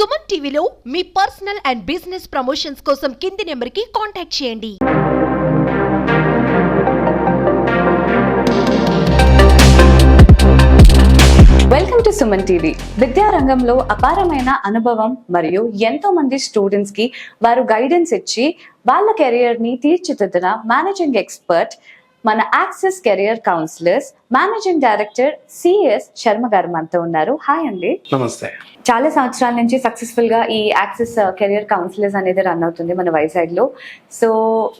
సుమన్ టీవీలో మీ personal and business promotions కోసం కింది నెంబర్కి కాంటాక్ట్ చేయండి. వెల్కమ్ టు సుమన్ టీవీ విద్యారంగంలో అపారమైన అనుభవం మరియు ఎంతో మంది స్టూడెంట్స్కి వారు గైడెన్స్ ఇచ్చి వాళ్ళ కెరియర్ని తీర్చిదిద్దిన మేనేజింగ్ ఎక్స్పర్ట్ మన access career counsellors managing director CS Sharma గారు మనతో ఉన్నారు. హాయ్ అండి. నమస్తే. చాలా సంవత్సరాల నుంచి సక్సెస్ఫుల్గా ఈ యాక్సెస్ కెరియర్ కౌన్సిలర్స్ అనేది రన్ అవుతుంది మన వైజాగ్లో. సో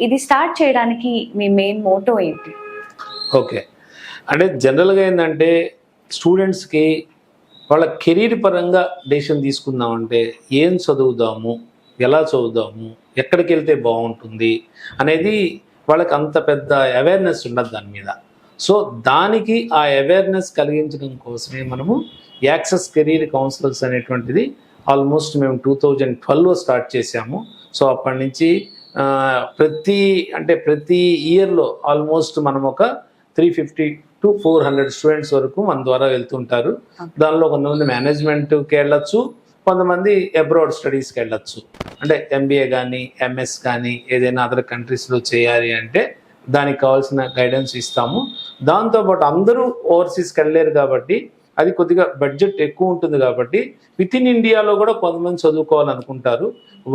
ఇది స్టార్ట్ చేయడానికి మీ మెయిన్ మోటో ఏంటి? ఓకే అంటే జనరల్గా ఏంటంటే స్టూడెంట్స్కి వాళ్ళ కెరీర్ పరంగా డెసిషన్ తీసుకుందామంటే ఏం చదువుదాము ఎలా చదువుదాము ఎక్కడికి వెళ్తే బాగుంటుంది అనేది వాళ్ళకి అంత పెద్ద అవేర్నెస్ ఉండదు దాని మీద. సో దానికి ఆ అవేర్నెస్ కలిగించడం కోసమే మనము యాక్సెస్ కెరీర్ కౌన్సిలర్స్ అనేటువంటిది ఆల్మోస్ట్ మేము టూ థౌజండ్ ట్వెల్వ్లో స్టార్ట్ చేసాము సో అప్పటి నుంచి ప్రతి అంటే ప్రతి ఇయర్లో ఆల్మోస్ట్ మనం ఒక three fifty to four hundred students వరకు మన ద్వారా వెళ్తుంటారు. దానిలో కొంతమంది మేనేజ్మెంట్కి వెళ్ళొచ్చు. కొంతమంది అబ్రాడ్ స్టడీస్కి వెళ్ళొచ్చు. అంటే ఎంబీఏ కానీ ఎంఎస్ కానీ ఏదైనా అదర్ కంట్రీస్లో చేయాలి అంటే దానికి కావాల్సిన గైడెన్స్ ఇస్తాము. దాంతోపాటు అందరూ ఓవర్సీస్కి వెళ్ళలేరు కాబట్టి అది కొద్దిగా బడ్జెట్ ఎక్కువ ఉంటుంది కాబట్టి విత్ ఇన్ ఇండియాలో కూడా కొంతమంది చదువుకోవాలనుకుంటారు.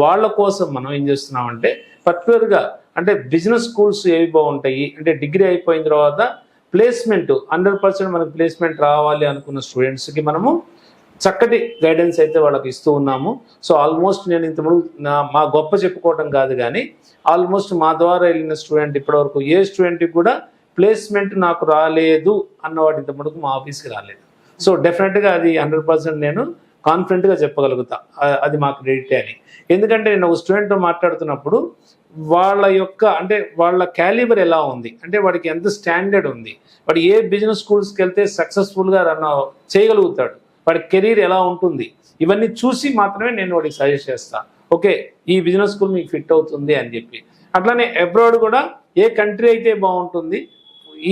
వాళ్ళ కోసం మనం ఏం చేస్తున్నామంటే పర్టికులర్గా అంటే బిజినెస్ స్కూల్స్ ఏవి బాగుంటాయి? అంటే డిగ్రీ అయిపోయిన తర్వాత ప్లేస్మెంట్ హండ్రెడ్ పర్సెంట్ మనకు ప్లేస్మెంట్ రావాలి అనుకున్న స్టూడెంట్స్కి మనము చక్కటి గైడెన్స్ అయితే వాళ్ళకి ఇస్తూ ఉన్నాము. సో ఆల్మోస్ట్ నేను ఇంతకుముందు నా మా గొప్ప చెప్పుకోవటం కాదు కానీ ఆల్మోస్ట్ మా ద్వారా వెళ్ళిన స్టూడెంట్ ఇప్పటివరకు ఏ స్టూడెంట్కి కూడా ప్లేస్మెంట్ నాకు రాలేదు అన్నవాడు ఇంతకుముందుకు మా ఆఫీస్కి రాలేదు. సో డెఫినెట్గా అది హండ్రెడ్ పర్సెంట్ నేను కాన్ఫిడెంట్గా చెప్పగలుగుతా. అది మా క్రెడిటే అని. ఎందుకంటే నేను ఒక స్టూడెంట్తో మాట్లాడుతున్నప్పుడు వాళ్ళ యొక్క అంటే వాళ్ళ క్యాలిబర్ ఎలా ఉంది? అంటే వాడికి ఎంత స్టాండర్డ్ ఉంది? వాడు ఏ బిజినెస్ స్కూల్స్కి వెళ్తే సక్సెస్ఫుల్గా రన్ చేయగలుగుతాడు? వాడి కెరీర్ ఎలా ఉంటుంది? ఇవన్నీ చూసి మాత్రమే నేను వాడికి సజెస్ట్ చేస్తాను ఓకే ఈ బిజినెస్ స్కూల్ మీకు ఫిట్ అవుతుంది అని చెప్పి. అట్లానే అబ్రాడ్ కూడా ఏ కంట్రీ అయితే బాగుంటుంది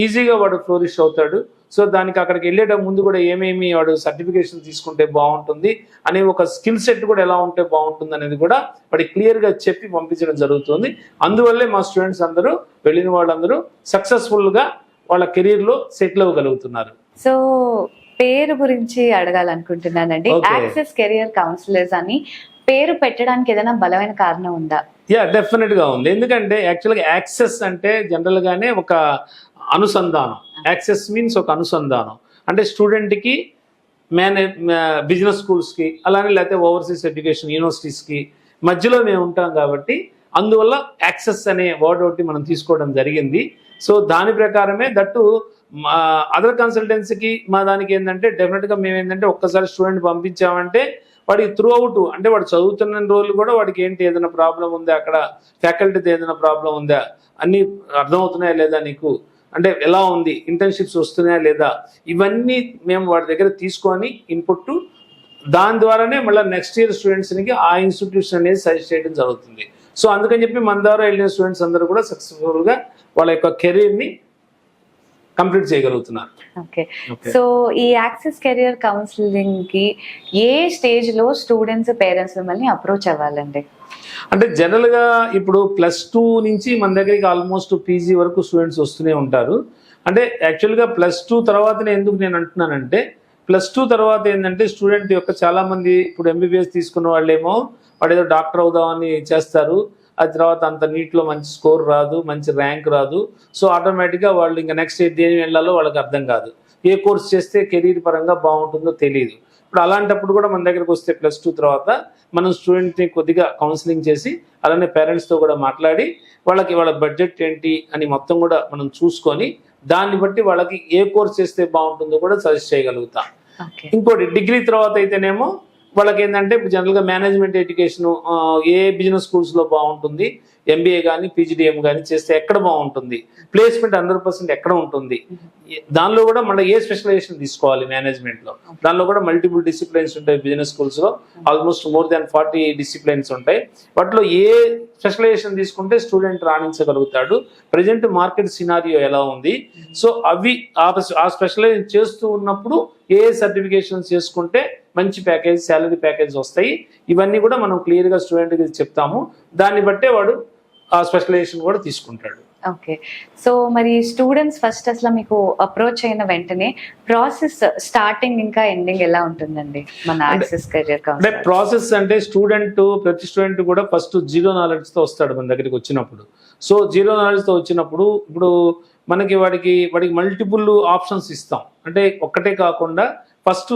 ఈజీగా వాడు ఫ్లోరిష్ అవుతాడు. సో దానికి అక్కడికి వెళ్ళేట ముందు కూడా ఏమేమి వాడు సర్టిఫికేషన్ తీసుకుంటే బాగుంటుంది అనే ఒక స్కిల్ సెట్ కూడా ఎలా ఉంటే బాగుంటుంది అనేది కూడా వాడికి క్లియర్గా చెప్పి పంపించడం జరుగుతుంది. అందువల్లే మా స్టూడెంట్స్ అందరూ వెళ్ళిన వాళ్ళందరూ సక్సెస్ఫుల్గా వాళ్ళ కెరీర్లో సెటిల్ అవ్వగలుగుతున్నారు. సో పేరు గురించి అడగాలనుకుంటున్నానండి. యాక్సెస్ కెరియర్ కౌన్సిలర్స్ అని పేరు పెట్టడానికి ఏదైనా బలమైన కారణం ఉందా? యా డెఫినెట్గా ఉంది. ఎందుకంటే యాక్చువల్గా యాక్సెస్ అంటే జనరల్గానే ఒక అనుసంధానం. యాక్సెస్ మీన్స్ ఒక అనుసంధానం. అంటే స్టూడెంట్కి మేనే బిజినెస్ స్కూల్స్కి అలానే లేకపోతే ఓవర్సీస్ ఎడ్యుకేషన్ యూనివర్సిటీస్కి మధ్యలో మేము ఉంటాం కాబట్టి అందువల్ల యాక్సెస్ అనే వర్డ్ ఒకటి మనం తీసుకోవడం జరిగింది. సో దాని ప్రకారమే దట్టు అదర్ కన్సల్టెన్సీకి మా దానికి ఏంటంటే డెఫినెట్గా మేము ఏంటంటే ఒక్కసారి స్టూడెంట్ పంపించామంటే వాడికి త్రూ అవుట్ అంటే వాడు చదువుతున్న రోజులు కూడా వాడికి ఏంటి ఏదైనా ప్రాబ్లం ఉందా? అక్కడ ఫ్యాకల్టీతో ఏదైనా ప్రాబ్లం ఉందా? అన్నీ అర్థమవుతున్నాయా లేదా నీకు? అంటే ఎలా ఉంది? ఇంటర్న్షిప్స్ వస్తున్నాయా లేదా? ఇవన్నీ మేము వాడి దగ్గర తీసుకొని ఇన్పుట్ దాని ద్వారానే మళ్ళీ నెక్స్ట్ ఇయర్ స్టూడెంట్స్కి ఆ ఇన్స్టిట్యూషన్ అనేది సజెస్ట్ చేయడం జరుగుతుంది. సో అందుకని చెప్పి మన ద్వారా వెళ్ళిన స్టూడెంట్స్ అందరూ కూడా సక్సెస్ఫుల్గా వాళ్ళ యొక్క కెరీర్ని కంప్లీట్ చేయగలుగుతున్నారు. ఓకే. సో ఈ యాక్సెస్ కెరియర్ కౌన్సిలింగ్కి ఏ స్టేజ్లో స్టూడెంట్స్ పేరెంట్స్ మిమ్మల్ని అప్రోచ్ అవ్వాలండి? అంటే జనరల్గా ఇప్పుడు ప్లస్ టూ నుంచి మన దగ్గరికి ఆల్మోస్ట్ పీజీ వరకు స్టూడెంట్స్ వస్తూనే ఉంటారు. అంటే యాక్చువల్గా ప్లస్ టూ తర్వాతనే ఎందుకు నేను అంటున్నానంటే ప్లస్ టూ తర్వాత ఏంటంటే స్టూడెంట్ యొక్క చాలామంది ఇప్పుడు ఎంబీబీఎస్ తీసుకున్న వాళ్ళేమో వాడు ఏదో డాక్టర్ అవుదామని చేస్తారు. ఆ తర్వాత అంత నీట్లో మంచి స్కోర్ రాదు మంచి ర్యాంక్ రాదు. సో ఆటోమేటిక్గా వాళ్ళు ఇంకా నెక్స్ట్ దేని వెళ్ళాలో వాళ్ళకి అర్థం కాదు. ఏ కోర్స్ చేస్తే కెరీర్ పరంగా బాగుంటుందో తెలియదు ఇప్పుడు అలాంటప్పుడు కూడా మన దగ్గరకు వస్తే ప్లస్ టూ తర్వాత మనం స్టూడెంట్ని కొద్దిగా కౌన్సిలింగ్ చేసి అలానే పేరెంట్స్తో కూడా మాట్లాడి వాళ్ళకి వాళ్ళ బడ్జెట్ ఏంటి అని మొత్తం కూడా మనం చూసుకొని దాన్ని బట్టి వాళ్ళకి ఏ కోర్స్ చేస్తే బాగుంటుందో కూడా సజెస్ట్ చేయగలుగుతాం. ఇంకోటి డిగ్రీ తర్వాత అయితేనేమో వాళ్ళకి ఏంటంటే జనరల్గా మేనేజ్మెంట్ ఎడ్యుకేషన్ ఏ బిజినెస్ స్కూల్స్లో బాగుంటుంది ఎంబీఏ కానీ పీజీడిఎం కానీ చేస్తే ఎక్కడ బాగుంటుంది? ప్లేస్మెంట్ హండ్రెడ్ పర్సెంట్ ఎక్కడ ఉంటుంది? దానిలో కూడా మళ్ళీ ఏ స్పెషలైజేషన్ తీసుకోవాలి మేనేజ్మెంట్లో? దానిలో కూడా మల్టిపుల్ డిసిప్లిన్స్ ఉంటాయి బిజినెస్ స్కూల్స్లో. Almost more than forty disciplines ఉంటాయి. వాటిలో ఏ స్పెషలైజేషన్ తీసుకుంటే స్టూడెంట్ రాణించగలుగుతాడు. ప్రజెంట్ మార్కెట్ సినారియో ఎలా ఉంది? సో అవి ఆ ఆ స్పెషలైజ్ చేస్తూ ఉన్నప్పుడు ఏ సర్టిఫికేషన్ చేసుకుంటే మంచి ప్యాకేజ్ శాలరీ ప్యాకేజ్ వస్తాయి. ఇవన్నీ కూడా మనం క్లియర్గా స్టూడెంట్కి చెప్తాము. దాన్ని బట్టే వాడు ఆ స్పెషలైజేషన్ కూడా తీసుకుంటాడు. ఓకే సో మరి స్టూడెంట్స్ ఫస్ట్ అసలు మీకు అప్రోచ్ అయిన వెంటనే ప్రాసెస్ స్టార్టింగ్ ఇంకా ఎండింగ్ ఎలా ఉంటుందండి? మన యాక్సెస్ కెరియర్ అంటే ప్రాసెస్ అంటే స్టూడెంట్ ప్రతి స్టూడెంట్ కూడా ఫస్ట్ జీరో నాలెడ్జ్తో వస్తాడు మన దగ్గరికి వచ్చినప్పుడు. సో జీరో నాలెడ్జ్తో వచ్చినప్పుడు ఇప్పుడు మనకి వాడికి వాడికి మల్టిపుల్ ఆప్షన్స్ ఇస్తాం. అంటే ఒక్కటే కాకుండా ఫస్ట్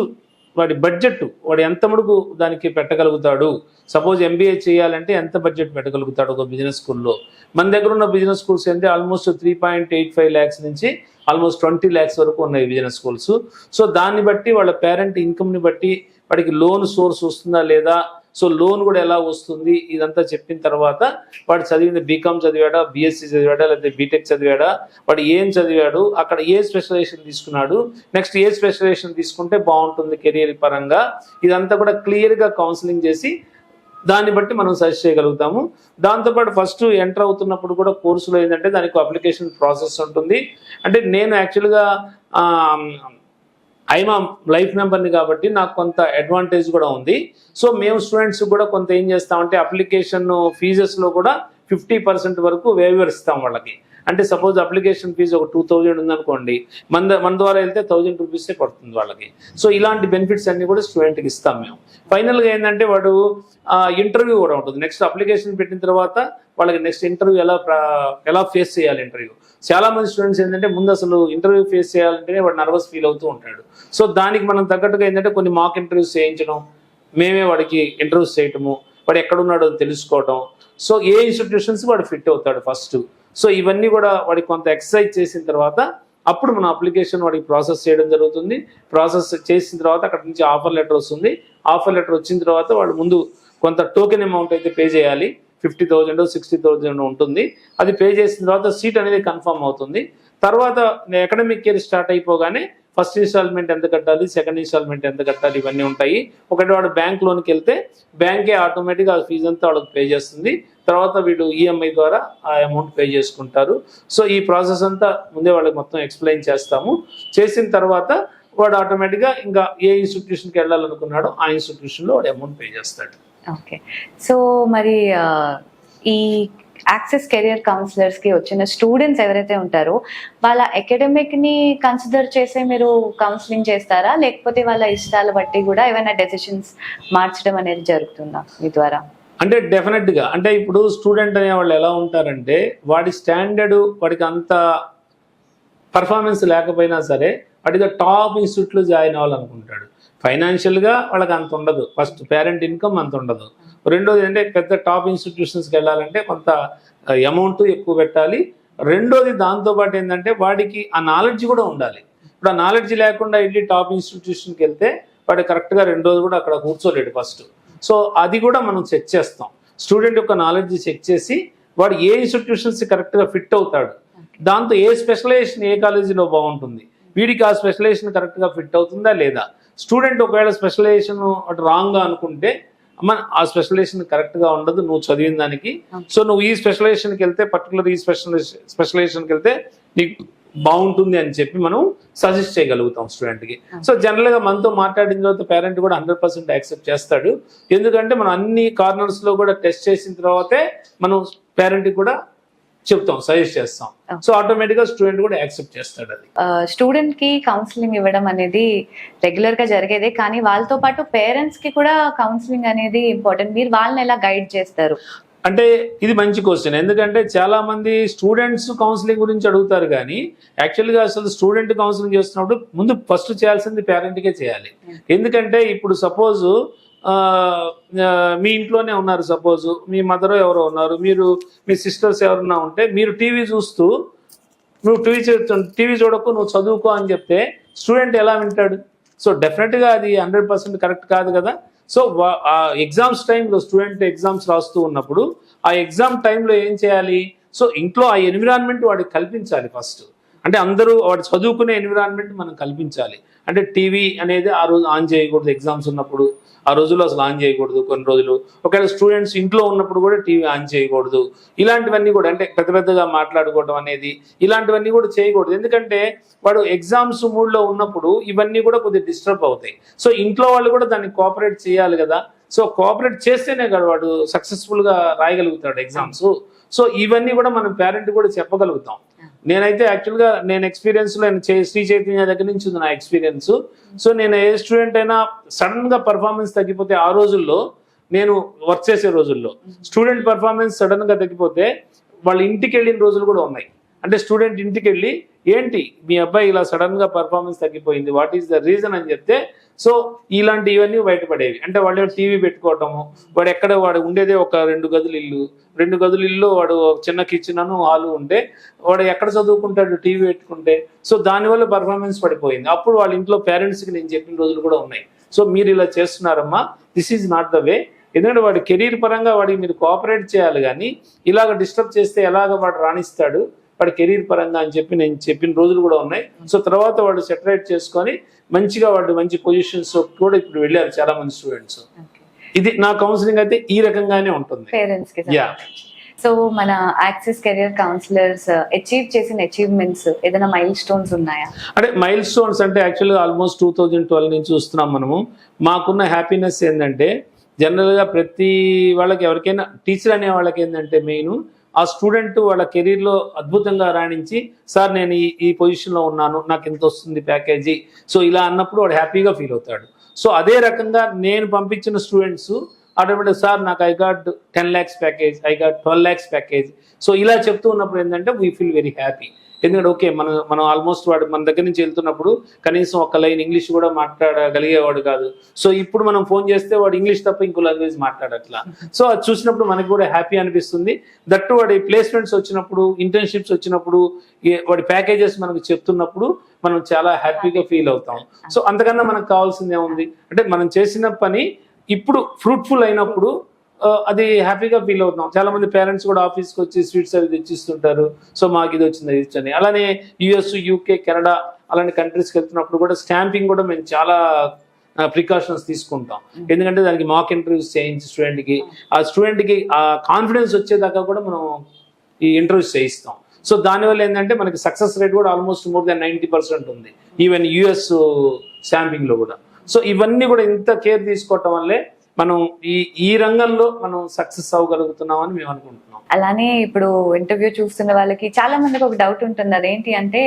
వాడి బడ్జెట్ వాడు ఎంత మడుగు దానికి పెట్టగలుగుతాడు? సపోజ్ ఎంబీఏ చేయాలంటే ఎంత బడ్జెట్ పెట్టగలుగుతాడు ఒక బిజినెస్ స్కూల్లో? మన దగ్గర ఉన్న బిజినెస్ స్కూల్స్ అంటే almost three point eight five lakhs నుంచి ఆల్మోస్ట్ ట్వంటీ ల్యాక్స్ వరకు ఉన్నాయి బిజినెస్ స్కూల్స్. సో దాన్ని బట్టి వాళ్ళ పేరెంట్ ఇన్కమ్ని బట్టి వాడికి లోన్ సోర్స్ వస్తుందా లేదా? సో లోన్ కూడా ఎలా వస్తుంది? ఇదంతా చెప్పిన తర్వాత వాడు చదివింది బీకామ్ చదివాడా బీఎస్సీ చదివాడా లేకపోతే బీటెక్ చదివాడా వాడు ఏం చదివాడు అక్కడ ఏ స్పెషలైజేషన్ తీసుకున్నాడు నెక్స్ట్ ఏ స్పెషలైజేషన్ తీసుకుంటే బాగుంటుంది కెరియర్ పరంగా? ఇదంతా కూడా క్లియర్గా కౌన్సిలింగ్ చేసి దాన్ని బట్టి మనం సజెస్ట్ చేయగలుగుతాము. దాంతోపాటు ఫస్ట్ ఎంటర్ అవుతున్నప్పుడు కూడా కోర్సులో ఏంటంటే దానికి అప్లికేషన్ ప్రాసెస్ ఉంటుంది. అంటే నేను యాక్చువల్గా ఐమా లైఫ్ మెంబర్ని కాబట్టి నాకు కొంత అడ్వాంటేజ్ కూడా ఉంది. సో మేము స్టూడెంట్స్ కూడా కొంత ఏం చేస్తామంటే అప్లికేషన్ ఫీజెస్లో కూడా ఫిఫ్టీ పర్సెంట్ వరకు వేవర్ ఇస్తాం వాళ్ళకి. అంటే సపోజ్ అప్లికేషన్ ఫీజు ఒక టూ థౌజండ్ ఉందనుకోండి మన మన ద్వారా వెళ్తే థౌజండ్ రూపీసే పడుతుంది వాళ్ళకి. సో ఇలాంటి బెనిఫిట్స్ అన్ని కూడా స్టూడెంట్కి ఇస్తాం మేము. ఫైనల్గా ఏంటంటే వాడు ఇంటర్వ్యూ కూడా ఉంటుంది. నెక్స్ట్ అప్లికేషన్ పెట్టిన తర్వాత వాళ్ళకి నెక్స్ట్ ఇంటర్వ్యూ ఎలా ఎలా ఫేస్ చేయాలి ఇంటర్వ్యూ చాలా మంది స్టూడెంట్స్ ఏంటంటే ముందు అసలు ఇంటర్వ్యూ ఫేస్ చేయాలంటేనే వాడు నర్వస్ ఫీల్ అవుతూ ఉంటాడు. సో దానికి మనం తగ్గట్టుగా ఏంటంటే కొన్ని మాక్ ఇంటర్వ్యూస్ చేయించడం మేమే వాడికి ఇంటర్వ్యూస్ చేయటము వాడు ఎక్కడున్నాడో తెలుసుకోవడం సో ఏ ఇన్స్టిట్యూషన్స్ వాడు ఫిట్ అవుతాడు ఫస్ట్ సో ఇవన్నీ కూడా వాడికి కొంత ఎక్సర్సైజ్ చేసిన తర్వాత అప్పుడు మన అప్లికేషన్ వాడికి ప్రాసెస్ చేయడం జరుగుతుంది. ప్రాసెస్ చేసిన తర్వాత అక్కడ నుంచి ఆఫర్ లెటర్ వస్తుంది. ఆఫర్ లెటర్ వచ్చిన తర్వాత వాడు ముందు కొంత టోకెన్ అమౌంట్ అయితే పే చేయాలి. ఫిఫ్టీ థౌజండ్ సిక్స్టీ థౌజండ్ ఉంటుంది. అది పే చేసిన తర్వాత సీట్ అనేది కన్ఫర్మ్ అవుతుంది. తర్వాత అకాడమిక్ ఇయర్ స్టార్ట్ అయిపోగానే ఫస్ట్ ఇన్స్టాల్మెంట్ ఎంత కట్టాలి సెకండ్ ఇన్స్టాల్మెంట్ ఎంత కట్టాలి ఇవన్నీ ఉంటాయి. ఒకటి వాడు బ్యాంక్ లోన్కి వెళ్తే బ్యాంకే ఆటోమేటిక్గా ఆ ఫీజు అంతా వాళ్ళకి పే చేస్తుంది. తర్వాత వీడు ఈఎంఐ ద్వారా ఆ అమౌంట్ పే చేసుకుంటారు. సో ఈ ప్రాసెస్ అంతా ముందే వాళ్ళకి మొత్తం ఎక్స్ప్లెయిన్ చేస్తాము. చేసిన తర్వాత వాడు ఆటోమేటిక్గా ఇంకా ఏ ఇన్స్టిట్యూషన్కి వెళ్ళాలనుకున్నాడో ఆ ఇన్స్టిట్యూషన్లో వాడు అమౌంట్ పే చేస్తాడు. ఓకే. సో మరి ఈ యాక్సెస్ కెరియర్ కౌన్సిలర్స్కి వచ్చిన స్టూడెంట్స్ ఎవరైతే ఉంటారో వాళ్ళ అకాడమిక్ని కన్సిడర్ చేసే మీరు కౌన్సిలింగ్ చేస్తారా? లేకపోతే వాళ్ళ ఇష్టాల బట్టి కూడా ఏమైనా డెసిషన్స్ మార్చడం అనేది జరుగుతుందా మీ ద్వారా? అంటే డెఫినెట్గా అంటే ఇప్పుడు స్టూడెంట్ అనే వాళ్ళు ఎలా ఉంటారంటే వాడి స్టాండర్డ్ వాడికి అంత పర్ఫార్మెన్స్ లేకపోయినా సరే వాడికి టాప్ ఇన్స్టిట్యూట్లో జాయిన్ అవ్వాలనుకుంటాడు. ఫైనాన్షియల్గా వాళ్ళకి అంత ఉండదు. ఫస్ట్ పేరెంట్ ఇన్కమ్ అంత ఉండదు. రెండోది ఏంటంటే పెద్ద టాప్ ఇన్స్టిట్యూషన్స్కి వెళ్ళాలంటే కొంత అమౌంట్ ఎక్కువ పెట్టాలి. రెండోది దాంతోపాటు ఏంటంటే వాడికి ఆ నాలెడ్జ్ కూడా ఉండాలి. ఇప్పుడు ఆ నాలెడ్జ్ లేకుండా వెళ్ళి టాప్ ఇన్స్టిట్యూషన్కి వెళ్తే వాడు కరెక్ట్గా రెండు రోజులు కూడా అక్కడ కూర్చోలేడు ఫస్ట్. సో అది కూడా మనం చెక్ చేస్తాం. స్టూడెంట్ యొక్క నాలెడ్జ్ చెక్ చేసి వాడు ఏ ఇన్స్టిట్యూషన్స్ కరెక్ట్గా ఫిట్ అవుతాడు. దాంతో ఏ స్పెషలైజేషన్ ఏ కాలేజీలో బాగుంటుంది? వీడికి ఆ స్పెషలైజేషన్ కరెక్ట్గా ఫిట్ అవుతుందా లేదా? స్టూడెంట్ ఒకవేళ స్పెషలైజేషన్ అటు రాంగ్గా అనుకుంటే మన ఆ స్పెషలైజేషన్ కరెక్ట్గా ఉండదు నువ్వు చదివిన దానికి. సో నువ్వు ఈ స్పెషలైజేషన్కి వెళ్తే పర్టికులర్ ఈ స్పెషలైజేషన్ స్పెషలైజేషన్కి వెళ్తే నీకు బాగుంటుంది అని చెప్పి మనం సజెస్ట్ చేయగలుగుతాం స్టూడెంట్కి సో జనరల్గా మనతో మాట్లాడిన తర్వాత పేరెంట్ కూడా హండ్రెడ్ పర్సెంట్ యాక్సెప్ట్ చేస్తాడు. ఎందుకంటే మనం అన్ని కార్నర్స్లో కూడా టెస్ట్ చేసిన తర్వాతే మనం పేరెంట్కి కూడా చెప్తాం సజెస్ట్ చేస్తాం. సో ఆటోమేటిక్గా స్టూడెంట్ కూడా యాక్సెప్ట్ చేస్తాడు అది. స్టూడెంట్కి కౌన్సిలింగ్ ఇవ్వడం అనేది రెగ్యులర్గా జరిగేదే కానీ వాళ్ళతో పాటు పేరెంట్స్కి కూడా కౌన్సిలింగ్ అనేది ఇంపార్టెంట్ మీరు వాళ్ళని ఎలా గైడ్ చేస్తారు? అంటే ఇది మంచి క్వశ్చన్ ఎందుకంటే చాలా మంది స్టూడెంట్స్ కౌన్సిలింగ్ గురించి అడుగుతారు కానీ యాక్చువల్గా అసలు స్టూడెంట్ కౌన్సిలింగ్ చేస్తున్నప్పుడు ముందు ఫస్ట్ చేయాల్సింది పేరెంట్కే చేయాలి. ఎందుకంటే ఇప్పుడు సపోజ్ మీ ఇంట్లోనే ఉన్నారు సపోజ్. మీ మదర్ ఎవరో ఉన్నారు. మీరు మీ సిస్టర్స్ ఎవరన్నా ఉంటే మీరు టీవీ చూస్తూ నువ్వు టీవీ టీవీ చూడకు నువ్వు చదువుకో అని చెప్తే స్టూడెంట్ ఎలా వింటాడు? సో డెఫినెట్గా అది హండ్రెడ్ పర్సెంట్ కరెక్ట్ కాదు కదా. సో ఆ ఎగ్జామ్స్ టైంలో స్టూడెంట్ ఎగ్జామ్స్ రాస్తూ ఉన్నప్పుడు ఆ ఎగ్జామ్ టైంలో ఏం చేయాలి? సో ఇంట్లో ఆ ఎన్విరాన్మెంట్ వాడికి కల్పించాలి ఫస్ట్. అంటే అందరూ వాడు చదువుకునే ఎన్విరాన్మెంట్ మనం కల్పించాలి. అంటే టీవీ అనేది ఆ రోజు ఆన్ చేయకూడదు ఎగ్జామ్స్ ఉన్నప్పుడు. ఆ రోజుల్లో అసలు ఆన్ చేయకూడదు కొన్ని రోజులు. ఒకవేళ స్టూడెంట్స్ ఇంట్లో ఉన్నప్పుడు కూడా టీవీ ఆన్ చేయకూడదు. ఇలాంటివన్నీ కూడా అంటే పెద్ద పెద్దగా మాట్లాడుకోవడం అనేది ఇలాంటివన్నీ కూడా చేయకూడదు. ఎందుకంటే వాడు ఎగ్జామ్స్ మూడ్లో ఉన్నప్పుడు ఇవన్నీ కూడా కొద్దిగా డిస్టర్బ్ అవుతాయి. సో ఇంట్లో వాళ్ళు కూడా దాన్ని కోఆపరేట్ చేయాలి కదా. సో కోఆపరేట్ చేస్తేనే కదా వాడు సక్సెస్ఫుల్గా రాయగలుగుతాడు ఎగ్జామ్స్ సో ఇవన్నీ కూడా మనం పేరెంట్ కూడా చెప్పగలుగుతాం. నేనైతే యాక్చువల్గా నేను ఎక్స్పీరియన్స్లో నేను శ్రీ చైతన్య దగ్గర నుంచి ఉంది నా ఎక్స్పీరియన్స్ సో నేను ఏ స్టూడెంట్ అయినా సడన్గా పర్ఫార్మెన్స్ తగ్గిపోతే ఆ రోజుల్లో నేను వర్క్ చేసే రోజుల్లో స్టూడెంట్ పర్ఫార్మెన్స్ సడన్గా తగ్గిపోతే వాళ్ళ ఇంటికి వెళ్ళిన రోజులు కూడా ఉన్నాయి. అంటే స్టూడెంట్ ఇంటికి వెళ్ళి ఏంటి? మీ అబ్బాయి ఇలా సడన్గా పర్ఫార్మెన్స్ తగ్గిపోయింది. వాట్ ఈస్ ద రీజన్ అని చెప్తే సో ఇలాంటి ఇవన్నీ బయటపడేవి. అంటే వాళ్ళు టీవీ పెట్టుకోవటము వాడు ఎక్కడ వాడు ఉండేదే ఒక రెండు గదులు ఇల్లు. రెండు గదులు ఇల్లు వాడు ఒక చిన్న కిచెన్ అను హాలు ఉంటే వాడు ఎక్కడ చదువుకుంటాడు టీవీ పెట్టుకుంటే? సో దానివల్ల పర్ఫార్మెన్స్ పడిపోయింది. అప్పుడు వాళ్ళ ఇంట్లో పేరెంట్స్కి నేను చెప్పిన రోజులు కూడా ఉన్నాయి. సో మీరు ఇలా చేస్తున్నారమ్మా this is not the way ఎందుకంటే వాడి కెరీర్ పరంగా వాడికి మీరు కోఆపరేట్ చేయాలి కానీ ఇలాగ డిస్టర్బ్ చేస్తే ఎలాగ వాడు రాణిస్తాడు? వాడి కెరీర్ పరంగా అని చెప్పి నేను చెప్పిన రోజులు కూడా ఉన్నాయి. సో తర్వాత వాడు సెటరేట్ చేసుకొని మంచిగా వాడు మంచి పొజిషన్స్ కూడా ఇప్పుడు వెళ్ళారు చాలా మంది స్టూడెంట్స్ ఇది నా కౌన్సిలింగ్ అయితే ఈ రకంగానే ఉంటుంది. పేరెంట్స్కి. సో మన యాక్సిస్ కెరియర్ కౌన్సిలర్స్ అచీవ్ చేసిన అచీవ్మెంట్స్ ఏదైనా మైల్ స్టోన్స్ ఉన్నాయా? అంటే మైల్ స్టోన్స్ అంటే యాక్చువల్గా ఆల్మోస్ట్ టూ థౌజండ్ ట్వెల్వ్ నుంచి చూస్తున్నాం మనము. మాకున్న హ్యాపీనెస్ ఏంటంటే జనరల్గా ప్రతి వాళ్ళకి ఎవరికైనా టీచర్ అనే వాళ్ళకి ఏంటంటే మెయిన్ ఆ స్టూడెంట్ వాళ్ళ కెరీర్లో అద్భుతంగా రాణించి సార్ నేను ఈ ఈ పొజిషన్లో ఉన్నాను నాకు ఎంత వస్తుంది ప్యాకేజీ. సో ఇలా అన్నప్పుడు వాడు హ్యాపీగా ఫీల్ అవుతాడు. సో అదే రకంగా నేను పంపించిన స్టూడెంట్స్ అటువంటి సార్ నాకు I got ten lakhs package I got twelve lakhs package. So ఇలా చెప్తూ ఉన్నప్పుడు ఏంటంటే వీ ఫీల్ వెరీ హ్యాపీ. ఎందుకంటే ఓకే మనం మనం ఆల్మోస్ట్ వాడు మన దగ్గర నుంచి వెళ్తున్నప్పుడు కనీసం ఒక లైన్ ఇంగ్లీష్ కూడా మాట్లాడగలిగేవాడు కాదు. సో ఇప్పుడు మనం ఫోన్ చేస్తే వాడు ఇంగ్లీష్ తప్ప ఇంకో లాంగ్వేజ్ మాట్లాడట్లా. సో అది చూసినప్పుడు మనకి కూడా హ్యాపీ అనిపిస్తుంది. దట్టు వాడి ప్లేస్మెంట్స్ వచ్చినప్పుడు ఇంటర్న్షిప్స్ వచ్చినప్పుడు వాడి ప్యాకేజెస్ మనకు చెప్తున్నప్పుడు మనం చాలా హ్యాపీగా ఫీల్ అవుతాం. సో అంతకన్నా మనకు కావాల్సింది ఏముంది? అంటే మనం చేసిన పని ఇప్పుడు ఫ్రూట్ఫుల్ అయినప్పుడు అది హ్యాపీగా ఫీల్ అవుతున్నాం. చాలా మంది పేరెంట్స్ కూడా ఆఫీస్కి వచ్చి స్వీట్స్ అవి తెచ్చిస్తుంటారు. సో మాకు ఇది వచ్చింది అది వచ్చింది. అలానే యుఎస్ యూకే కెనడా అలాంటి కంట్రీస్కి వెళ్తున్నప్పుడు కూడా స్టాంపింగ్ కూడా మేము చాలా ప్రికాషన్స్ తీసుకుంటాం. ఎందుకంటే దానికి మాక్ ఇంటర్వ్యూస్ చేయించి స్టూడెంట్కి ఆ స్టూడెంట్కి ఆ కాన్ఫిడెన్స్ వచ్చేదాకా కూడా మనం ఈ ఇంటర్వ్యూస్ చేయిస్తాం. సో దానివల్ల ఏంటంటే మనకి సక్సెస్ రేట్ కూడా almost more than ninety percent ఉంది. ఈవెన్ యుఎస్ స్టాంపింగ్లో కూడా. సో ఇవన్నీ కూడా ఇంత కేర్ తీసుకోవటం వల్లే మనం ఈ ఈ రంగంలో మనం సక్సెస్ అవ్వగలుగుతున్నాం అని మేము అనుకుంటున్నాం. అలానే ఇప్పుడు ఇంటర్వ్యూ చూస్తున్న వాళ్ళకి చాలా మందికి ఒక డౌట్ ఉంటుంది. అదేంటి అంటే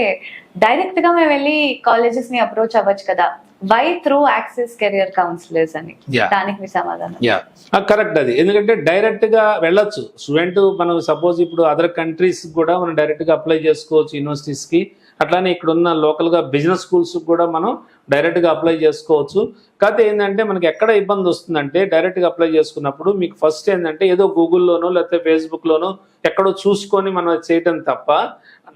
డైరెక్ట్గా మేము వెళ్ళి కాలేజెస్ని అప్రోచ్ అవ్వచ్చు కదా. Why through access career counsellors అని. దానికి మీ సమాధానం. యా కరెక్ట్ అది. ఎందుకంటే డైరెక్ట్గా వెళ్ళొచ్చు. స్టూడెంట్ మనం సపోజ్ ఇప్పుడు అదర్ కంట్రీస్ కూడా మనం డైరెక్ట్గా అప్లై చేసుకోవచ్చు యూనివర్సిటీస్కి. అట్లానే ఇక్కడ ఉన్న లోకల్గా బిజినెస్ స్కూల్స్ కూడా మనం డైరెక్ట్గా అప్లై చేసుకోవచ్చు. కాకపోతే ఏంటంటే మనకి ఎక్కడ ఇబ్బంది వస్తుందంటే డైరెక్ట్గా అప్లై చేసుకున్నప్పుడు మీకు ఫస్ట్ ఏంటంటే ఏదో గూగుల్లోనో లేకపోతే ఫేస్బుక్ లోనో ఎక్కడో చూసుకొని మనం చేయటం తప్ప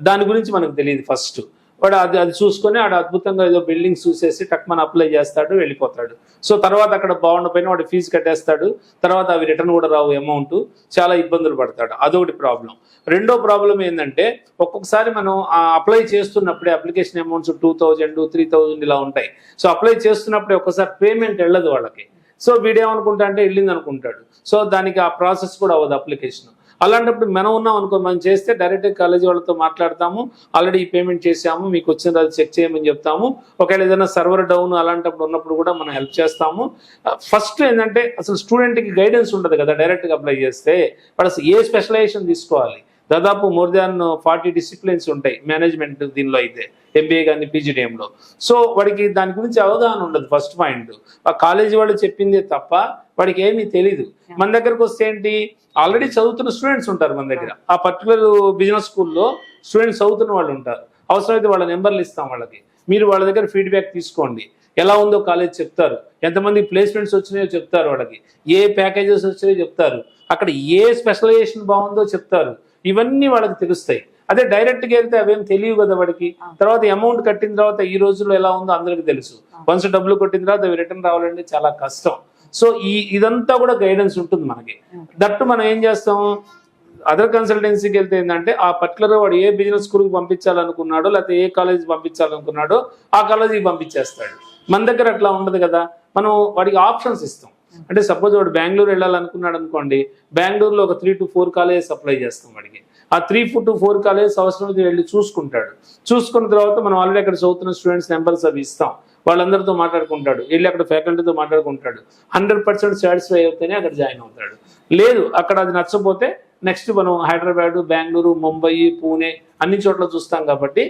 దాని గురించి మనకు తెలియదు ఫస్ట్ వాడు అది అది చూసుకొని ఆడ అద్భుతంగా ఏదో బిల్డింగ్ చూసేసి టక్ మన అప్లై చేస్తాడు వెళ్ళిపోతాడు. సో తర్వాత అక్కడ బాగుండపోయినా వాడు ఫీజు కట్టేస్తాడు. తర్వాత అవి రిటర్న్ కూడా రావు అమౌంట్ చాలా ఇబ్బందులు పడతాడు. అదొకటి ప్రాబ్లం రెండో ప్రాబ్లం ఏంటంటే ఒక్కొక్కసారి మనం apply చేస్తున్నప్పుడే application amounts two thousand three thousand ఇలా ఉంటాయి. సో అప్లై చేస్తున్నప్పుడే ఒక్కసారి పేమెంట్ వెళ్ళదు వాళ్ళకి. సో వీడేమనుకుంటా అంటే వెళ్ళింది అనుకుంటాడు సో దానికి ఆ ప్రాసెస్ కూడా అవ్వదు అప్లికేషన్ అలాంటప్పుడు మనం ఉన్నాం అనుకో మనం చేస్తే డైరెక్ట్గా కాలేజీ వాళ్ళతో మాట్లాడతాము. ఆల్రెడీ ఈ పేమెంట్ చేసాము మీకు వచ్చింది అది చెక్ చేయమని చెప్తాము. ఒకవేళ ఏదైనా సర్వర్ డౌన్ అలాంటప్పుడు ఉన్నప్పుడు కూడా మనం హెల్ప్ చేస్తాము. ఫస్ట్ ఏంటంటే అసలు స్టూడెంట్కి గైడెన్స్ ఉండదు కదా డైరెక్ట్గా అప్లై చేస్తే. వాడు అసలు ఏ స్పెషలైజేషన్ తీసుకోవాలి? దాదాపు మోర్ దాన్ ఫార్టీ డిసిప్లిన్స్ ఉంటాయి మేనేజ్మెంట్ దీనిలో అయితే ఎంబీఏ కానీ పీజీడీఎంలో సో వాడికి దాని గురించి అవగాహన ఉండదు ఫస్ట్ పాయింట్ ఆ కాలేజీ వాళ్ళు చెప్పిందే తప్ప వాడికి ఏమీ తెలీదు. మన దగ్గరకు వస్తే ఏంటి ఆల్రెడీ చదువుతున్న స్టూడెంట్స్ ఉంటారు మన దగ్గర. ఆ పర్టికులర్ బిజినెస్ స్కూల్లో స్టూడెంట్స్ చదువుతున్న వాళ్ళు ఉంటారు. అవసరమైతే వాళ్ళ నెంబర్లు ఇస్తాం వాళ్ళకి. మీరు వాళ్ళ దగ్గర ఫీడ్బ్యాక్ తీసుకోండి. ఎలా ఉందో కాలేజ్ చెప్తారు. ఎంతమంది ప్లేస్మెంట్స్ వచ్చినాయో చెప్తారు వాళ్ళకి. ఏ ప్యాకేజెస్ వచ్చినాయో చెప్తారు. అక్కడ ఏ స్పెషలైజేషన్ బాగుందో చెప్తారు. ఇవన్నీ వాళ్ళకి తెలుస్తాయి. అదే డైరెక్ట్గా వెళ్తే అవేం తెలియవు కదా వాడికి. తర్వాత అమౌంట్ కట్టిన తర్వాత ఈ రోజుల్లో ఎలా ఉందో అందరికి తెలుసు. వన్స్ డబ్బులు కొట్టిన తర్వాత అవి రిటర్న్ రావాలంటే చాలా కష్టం. సో ఈ ఇదంతా కూడా గైడెన్స్ ఉంటుంది మనకి. దట్టు మనం ఏం చేస్తాం? అదర్ కన్సల్టెన్సీకి వెళ్తే ఏంటంటే ఆ పర్టికులర్ వాడు ఏ బిజినెస్ స్కూల్కి పంపించాలనుకున్నాడో లేకపోతే ఏ కాలేజ్ పంపించాలనుకున్నాడో ఆ కాలేజీకి పంపించేస్తాడు. మన దగ్గర అట్లా ఉండదు కదా. మనం వాడికి ఆప్షన్స్ ఇస్తాం. అంటే సపోజ్ వాడు బెంగళూరు వెళ్ళాలనుకున్నాడు అనుకోండి బెంగళూరులో ఒక three to four colleges apply చేస్తాం వాడికి. ఆ త్రీ టు ఫోర్ కాలేజెస్ అవసరమైతే వెళ్ళి చూసుకుంటాడు. చూసుకున్న తర్వాత మనం ఆల్రెడీ అక్కడ చదువుతున్న స్టూడెంట్స్ నెంబర్స్ అవి ఇస్తాం. వాళ్ళందరితో మాట్లాడుకుంటాడు. వెళ్ళి అక్కడ ఫ్యాకల్టీతో మాట్లాడుకుంటాడు. హండ్రెడ్ పర్సెంట్ సాటిస్ఫై అవుతేనే అక్కడ జాయిన్ అవుతాడు. లేదు అక్కడ అది నచ్చపోతే నెక్స్ట్ మనం హైదరాబాద్ బెంగళూరు ముంబై పూణే అన్ని చోట్ల చూస్తాం కాబట్టి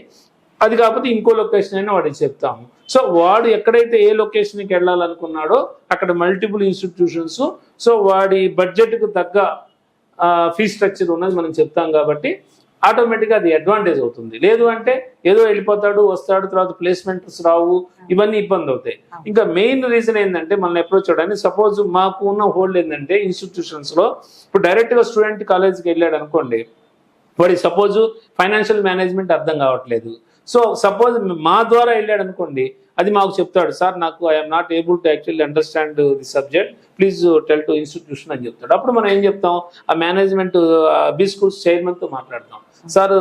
అది కాకపోతే ఇంకో లొకేషన్ అయినా వాడికి చెప్తాము. సో వాడు ఎక్కడైతే ఏ లొకేషన్కి వెళ్ళాలనుకున్నాడో అక్కడ మల్టిపుల్ ఇన్స్టిట్యూషన్స్ సో వాడి బడ్జెట్కు తగ్గ ఫీ స్ట్రక్చర్ ఉన్నది మనం చెప్తాం కాబట్టి ఆటోమేటిక్గా అది అడ్వాంటేజ్ అవుతుంది. లేదు అంటే ఏదో వెళ్ళిపోతాడు వస్తాడు తర్వాత ప్లేస్మెంట్స్ రావు ఇవన్నీ ఇబ్బంది అవుతాయి. ఇంకా మెయిన్ రీజన్ ఏంటంటే మనల్ని అప్రోచ్ అవడానికి సపోజ్ మాకు ఉన్న హోల్డ్ ఏంటంటే ఇన్స్టిట్యూషన్స్లో ఇప్పుడు డైరెక్ట్గా స్టూడెంట్ కాలేజ్కి వెళ్ళాడు అనుకోండి వాడి సపోజ్ ఫైనాన్షియల్ మేనేజ్మెంట్ అర్థం కావట్లేదు. సో సపోజ్ మా ద్వారా వెళ్ళాడు అనుకోండి అది మాకు చెప్తాడు సార్ నాకు I'm not able to actually understand the subject please tell to institution అని చెప్తాడు. అప్పుడు మనం ఏం చెప్తాం? ఆ మేనేజ్మెంట్ బీ స్కూల్స్ చైర్మన్తో మాట్లాడతాం. సార్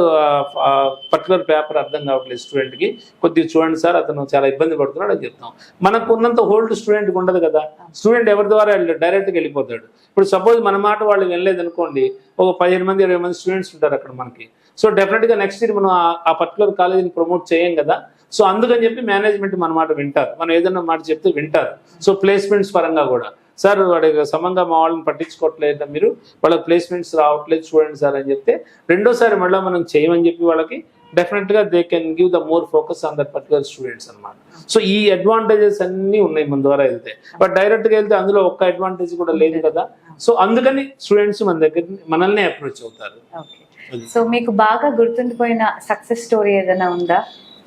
పర్టికులర్ పేపర్ అర్థం కావట్లేదు స్టూడెంట్కి కొద్దిగా చూడండి సార్ అతను చాలా ఇబ్బంది పడుతున్నాడు అని చెప్తాం. మనకు ఉన్నంత హోల్డ్ స్టూడెంట్కి ఉండదు కదా. స్టూడెంట్ ఎవరి ద్వారా వెళ్ళాడు? డైరెక్ట్గా వెళ్ళిపోతాడు. ఇప్పుడు సపోజ్ మన మాట వాళ్ళు వెళ్ళలేదు అనుకోండి ఒక పదిహేను మంది ఇరవై మంది స్టూడెంట్స్ ఉంటారు అక్కడ మనకి. సో డెఫినెట్గా నెక్స్ట్ ఇయర్ మనం ఆ- పర్టికులర్ కాలేజీని ప్రమోట్ చేయం కదా. సో అందుకని చెప్పి మేనేజ్మెంట్ మన మాట వింటారు. మనం ఏదైనా మాట చెప్తే వింటారు. సో ప్లేస్మెంట్స్ పరంగా కూడా. సార్ వాడి సమంగా మా వాళ్ళని పట్టించుకోవట్లేదు మీరు? వాళ్ళకి ప్లేస్మెంట్స్ రావట్లేదు చూడండి సార్ అని చెప్తే రెండోసారి మళ్ళీ మనం చేయమని చెప్పి వాళ్ళకి డెఫినెట్గా they can give the more focus on that particular students అన్నమాట. సో ఈ అడ్వాంటేజెస్ అన్నీ ఉన్నాయి మన ద్వారా వెళ్తే. బట్ డైరెక్ట్గా వెళ్తే అందులో ఒక్క అడ్వాంటేజ్ కూడా లేదు కదా. సో అందుకని స్టూడెంట్స్ మన దగ్గర మనల్ని అప్రోచ్ అవుతారు. ఓకే. సో మీకు బాగా గుర్తుండిపోయిన సక్సెస్ స్టోరీ ఏదైనా ఉందా?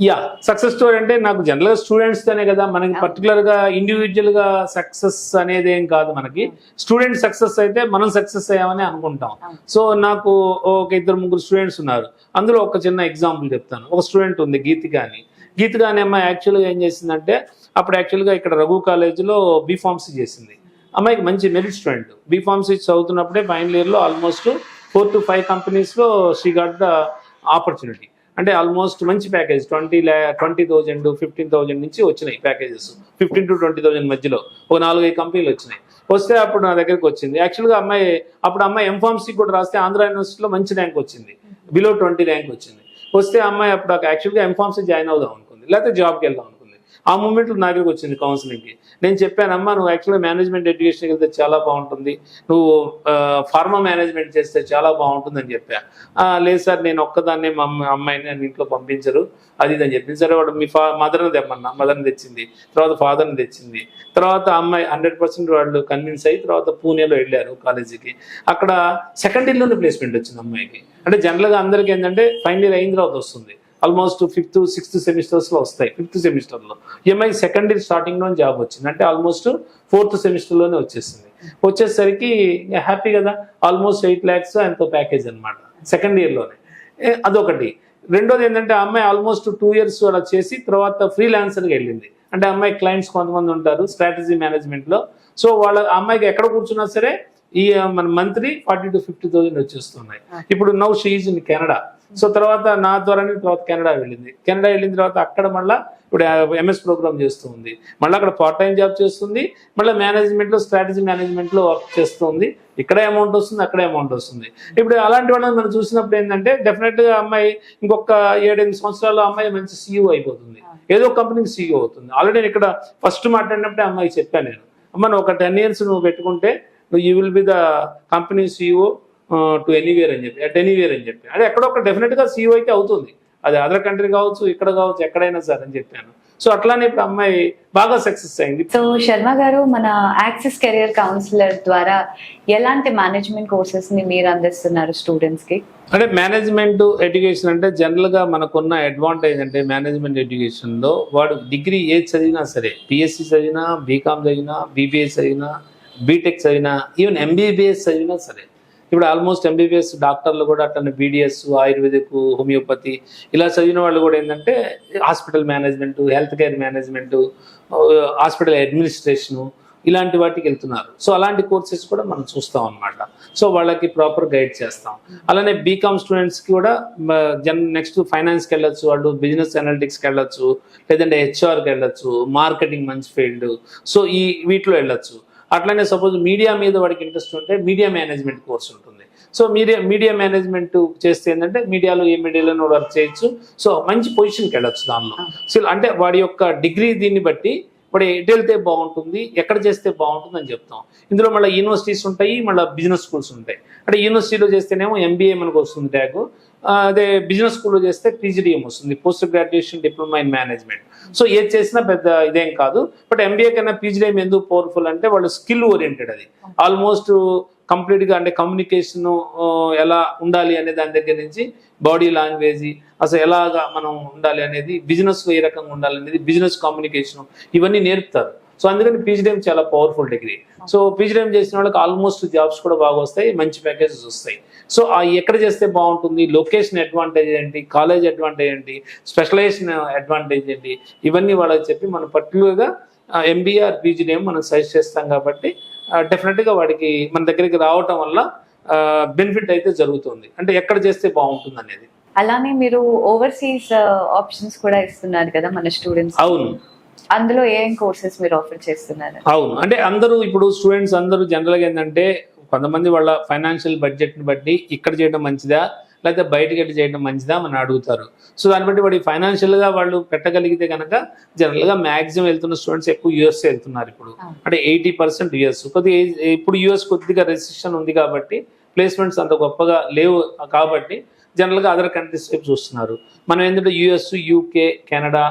యా సక్సెస్ స్టోరీ అంటే నాకు జనరల్గా స్టూడెంట్స్ తోనే కదా మనకి. పర్టికులర్గా ఇండివిజువల్గా సక్సెస్ అనేది ఏం కాదు మనకి. స్టూడెంట్ సక్సెస్ అయితే మనం సక్సెస్ అయ్యామని అనుకుంటాం. సో నాకు ఒక ఇద్దరు ముగ్గురు స్టూడెంట్స్ ఉన్నారు. అందులో ఒక చిన్న ఎగ్జాంపుల్ చెప్తాను. ఒక స్టూడెంట్ ఉంది గీతిక అని గీతిక అనే అమ్మాయి యాక్చువల్గా ఏం చేసిందంటే అప్పుడు యాక్చువల్గా ఇక్కడ రఘు కాలేజీలో బీఫార్మసీ చేసింది. అమ్మాయికి మంచి మెరిట్ స్టూడెంట్ బీఫార్మసీ చదువుతున్నప్పుడే ఫైనల్ ఇయర్లో ఆల్మోస్ట్ ఫోర్ టు ఫైవ్ కంపెనీస్లో షీ గాట్ ద ఆపర్చునిటీ అంటే ఆల్మోస్ట్ మంచి ప్యాకేజ్ ట్వంటీ ల్యా ట్వంటీ థౌజండ్ ఫిఫ్టీన్ థౌజండ్ నుంచి వచ్చినాయి packages fifteen to twenty thousand మధ్యలో ఒక నాలుగైదు కంపెనీలు వచ్చినాయి. వస్తే అప్పుడు నా దగ్గరికి వచ్చింది. యాక్చువల్గా అమ్మాయి అప్పుడు అమ్మాయి ఎంఫార్మసీ కూడా రాస్తే ఆంధ్ర యూనివర్సిటీలో మంచి ర్యాంక్ వచ్చింది. బిలో ట్వంటీ ర్యాంక్ వచ్చింది. వస్తే అమ్మాయి అప్పుడు యాక్చువల్గా ఎంఫార్మసీ జాయిన్ అవుదాం అనుకుంది. లేకపోతే జాబ్కి వెళ్దాం ఆ మూమెంట్లో నా దగ్గరికి వచ్చింది కౌన్సిలింగ్కి నేను చెప్పాను అమ్మా నువ్వు యాక్చువల్గా మేనేజ్మెంట్ ఎడ్యుకేషన్కి వెళ్తే చాలా బాగుంటుంది. నువ్వు ఫార్మా మేనేజ్మెంట్ చేస్తే చాలా బాగుంటుంది అని చెప్పా. లేదు సార్ నేను ఒక్కదాన్నే మా అమ్మాయిని నన్ను ఇంట్లో పంపించరు. అది ఇదని అని చెప్పింది సరే వాడు మీ ఫా మదర్ని తెమ్మన్నా. మదర్ని తెచ్చింది. తర్వాత ఫాదర్ని తెచ్చింది. తర్వాత అమ్మాయి హండ్రెడ్ పర్సెంట్ వాళ్ళు కన్విన్స్ అయ్యి తర్వాత పూణేలో వెళ్ళారు కాలేజీకి అక్కడ సెకండ్ ఇయర్లోనే ప్లేస్మెంట్ వచ్చింది అమ్మాయికి. అంటే జనరల్గా అందరికీ ఏంటంటే ఫైనల్ ఇయర్ అయిన తర్వాత వస్తుంది. ఆల్మోస్ట్ ఫిఫ్త్ సిక్స్త్ సెమిస్టర్స్లో వస్తాయి. ఫిఫ్త్ సెమిస్టర్లో ఈఎంఐ సెకండ్ ఇయర్ స్టార్టింగ్లో జాబ్ వచ్చింది. అంటే ఆల్మోస్ట్ ఫోర్త్ సెమిస్టర్లోనే వచ్చేసింది. వచ్చేసరికి హ్యాపీ కదా. ఆల్మోస్ట్ ఎయిట్ ల్యాక్స్ ఎంతో ప్యాకేజ్ అనమాట సెకండ్ ఇయర్లోనే అదొకటి. రెండోది ఏంటంటే ఆ అమ్మాయి ఆల్మోస్ట్ టూ ఇయర్స్ అలా చేసి తర్వాత ఫ్రీలాన్సర్గా వెళ్ళింది. అంటే అమ్మాయి క్లయింట్స్ కొంతమంది ఉంటారు స్ట్రాటజీ మేనేజ్మెంట్లో సో వాళ్ళ అమ్మాయికి ఎక్కడ కూర్చున్నా సరే ఈ మన monthly forty to fifty thousand వచ్చేస్తున్నాయి. ఇప్పుడు now she in Canada so తర్వాత నా ద్వారానే తర్వాత కెనడా వెళ్ళింది. కెనడా వెళ్ళిన తర్వాత అక్కడ మళ్ళీ ఇప్పుడు ఎంఎస్ ప్రోగ్రామ్ చేస్తూ ఉంది. మళ్ళీ అక్కడ పార్ట్ టైం జాబ్ చేస్తుంది. మళ్ళీ మేనేజ్మెంట్లో స్ట్రాటజీ మేనేజ్మెంట్లో వర్క్ చేస్తుంది ఇక్కడ అమౌంట్ వస్తుంది అక్కడ అమౌంట్ వస్తుంది. ఇప్పుడు అలాంటి వాళ్ళని మనం చూసినప్పుడు ఏంటంటే డెఫినెట్గా అమ్మాయి ఇంకొక ఏడెనిమిది సంవత్సరాల్లో అమ్మాయి మంచి సీఈఓ అయిపోతుంది. ఏదో కంపెనీకి సీఈఓ అవుతుంది. ఆల్రెడీ నేను ఇక్కడ ఫస్ట్ మాట్లాడినప్పుడే అమ్మాయి చెప్పాను నేను. అమ్మ నువ్వు ఒక టెన్ ఇయర్స్ నువ్వు పెట్టుకుంటే నువ్వు you will be the company CEO to anywhere అని చెప్పి అట్ ఎనీవేర్ అని చెప్పి. అంటే ఎక్కడో ఒక డెఫినెట్గా అయితే అవుతుంది. అది అదర్ కంట్రీ కావచ్చు ఇక్కడ కావచ్చు ఎక్కడైనా సరే అని చెప్పాను. సో అట్లానే ఇప్పుడు అమ్మాయి బాగా సక్సెస్ అయింది. సో శర్మ గారు మన యాక్సిస్ కెరియర్ కౌన్సిలర్ ద్వారా ఎలాంటి మేనేజ్మెంట్ కోర్సెస్ని మీరు అందిస్తున్నారు స్టూడెంట్స్కి? అంటే మేనేజ్మెంట్ ఎడ్యుకేషన్ అంటే జనరల్గా మనకున్న అడ్వాంటేజ్ అంటే మేనేజ్మెంట్ ఎడ్యుకేషన్లో వాడు డిగ్రీ ఏది చదివినా సరే పిఎస్సి చదివినా బీకామ్ చదివినా బీబీఏ చదివినా బీటెక్ చదివినా ఈవెన్ ఎంబీబీఎస్ చదివినా సరే ఇప్పుడు ఆల్మోస్ట్ ఎంబీబీఎస్ డాక్టర్లు కూడా అట్లనే బీడిఎస్ ఆయుర్వేదిక్ హోమియోపతి ఇలా చదివిన వాళ్ళు కూడా ఏంటంటే hospital management health care management hospital administration ఇలాంటి వాటికి వెళ్తున్నారు. సో అలాంటి కోర్సెస్ కూడా మనం చూస్తాం అన్నమాట. సో వాళ్ళకి ప్రాపర్ గైడ్ చేస్తాం. అలానే బీకామ్ స్టూడెంట్స్కి కూడా జన్ నెక్స్ట్ ఫైనాన్స్కి వెళ్ళొచ్చు వాళ్ళు బిజినెస్ అనలిటిక్స్కి వెళ్ళొచ్చు లేదంటే హెచ్ఆర్కి వెళ్ళొచ్చు మార్కెటింగ్ మంచి ఫీల్డ్ సో ఈ వీటిలో వెళ్ళొచ్చు. అట్లనే సపోజ్ మీడియా మీద వాడికి ఇంట్రెస్ట్ ఉంటే మీడియా మేనేజ్మెంట్ కోర్స్ ఉంటుంది. సో మీడియా మీడియా మేనేజ్మెంట్ చేస్తే ఏంటంటే మీడియాలో ఏ మీడియాలో వర్క్ చేయొచ్చు. సో మంచి పొజిషన్కి వెళ్ళొచ్చు దానిలో. సో అంటే వాడి యొక్క డిగ్రీ దీన్ని బట్టి వాడు ఎటు వెళ్తే బాగుంటుంది ఎక్కడ చేస్తే బాగుంటుంది అని చెప్తాం. ఇందులో మళ్ళీ యూనివర్సిటీస్ ఉంటాయి మళ్ళీ బిజినెస్ స్కూల్స్ ఉంటాయి. అంటే యూనివర్సిటీలో చేస్తేనేమో ఎంబీఏ మనకు వస్తుంది ట్యాగ్ అదే బిజినెస్ స్కూల్లో చేస్తే పీజీడిఎం వస్తుంది post graduation diploma in management so ఏది చేసినా పెద్ద ఇదేం కాదు. బట్ ఎంబీఏ కన్నా పీజీడిఎం ఎందుకు పవర్ఫుల్ అంటే వాళ్ళు స్కిల్ ఓరియంటెడ్ అది ఆల్మోస్ట్ కంప్లీట్గా అంటే కమ్యూనికేషను ఎలా ఉండాలి అనే దాని దగ్గర నుంచి బాడీ లాంగ్వేజ్ అసలు ఎలాగా మనం ఉండాలి అనేది బిజినెస్ ఏ రకంగా ఉండాలి అనేది బిజినెస్ కమ్యూనికేషన్ ఇవన్నీ నేర్పుతారు. సో అందుకని పీజీడీఎం చాలా పవర్ఫుల్ డిగ్రీ. సో పీజీడీఎం చేసిన వాళ్ళకి ఆల్మోస్ట్ జాబ్స్ కూడా బాగా వస్తాయి మంచి ప్యాకేజెస్ వస్తాయి. సో ఆ ఎక్కడ చేస్తే బాగుంటుంది లొకేషన్ అడ్వాంటేజ్ ఏంటి కాలేజ్ అడ్వాంటేజ్ ఏంటి స్పెషలైజేషన్ అడ్వాంటేజ్ ఏంటి ఇవన్నీ వాళ్ళకి చెప్పి మనం పర్టికులర్గా ఎంబీఆర్ పీజీడీఎం మనం సజెస్ట్ చేస్తాం కాబట్టి డెఫినెట్గా వాడికి మన దగ్గరికి రావటం వల్ల బెనిఫిట్ అయితే జరుగుతుంది. అంటే ఎక్కడ చేస్తే బాగుంటుంది అనేది. అలానే మీరు ఓవర్సీస్ ఆప్షన్స్ కూడా ఇస్తున్నారు కదా మన స్టూడెంట్స్ అవును. అందులో ఏం కోర్సెస్ మీరు ఆఫర్ చేస్తున్నారు? అవును. అంటే అందరూ ఇప్పుడు స్టూడెంట్స్ అందరూ జనరల్గా ఏంటంటే కొంతమంది వాళ్ళ ఫైనాన్షియల్ బడ్జెట్ని బట్టి ఇక్కడ చేయడం మంచిదా లేకపోతే బయటకి వెళ్ళి చేయడం మంచిదా అని అడుగుతారు. సో దాన్ని బట్టి వాడి ఫైనాన్షియల్గా వాళ్ళు పెట్టగలిగితే కనుక జనరల్గా మ్యాక్సిమం వెళ్తున్న స్టూడెంట్స్ ఎక్కువ యూఎస్ వెళ్తున్నారు ఇప్పుడు. అంటే ఎయిటీ పర్సెంట్ యూఎస్ కొద్దిగా ఇప్పుడు యూఎస్ కొద్దిగా రెసిస్ట్రిక్షన్ ఉంది కాబట్టి ప్లేస్మెంట్స్ అంత గొప్పగా లేవు కాబట్టి జనరల్గా అదర్ కంట్రీస్ వైపు చూస్తున్నారు. మనం ఏంటంటే యుఎస్ యూకే కెనడా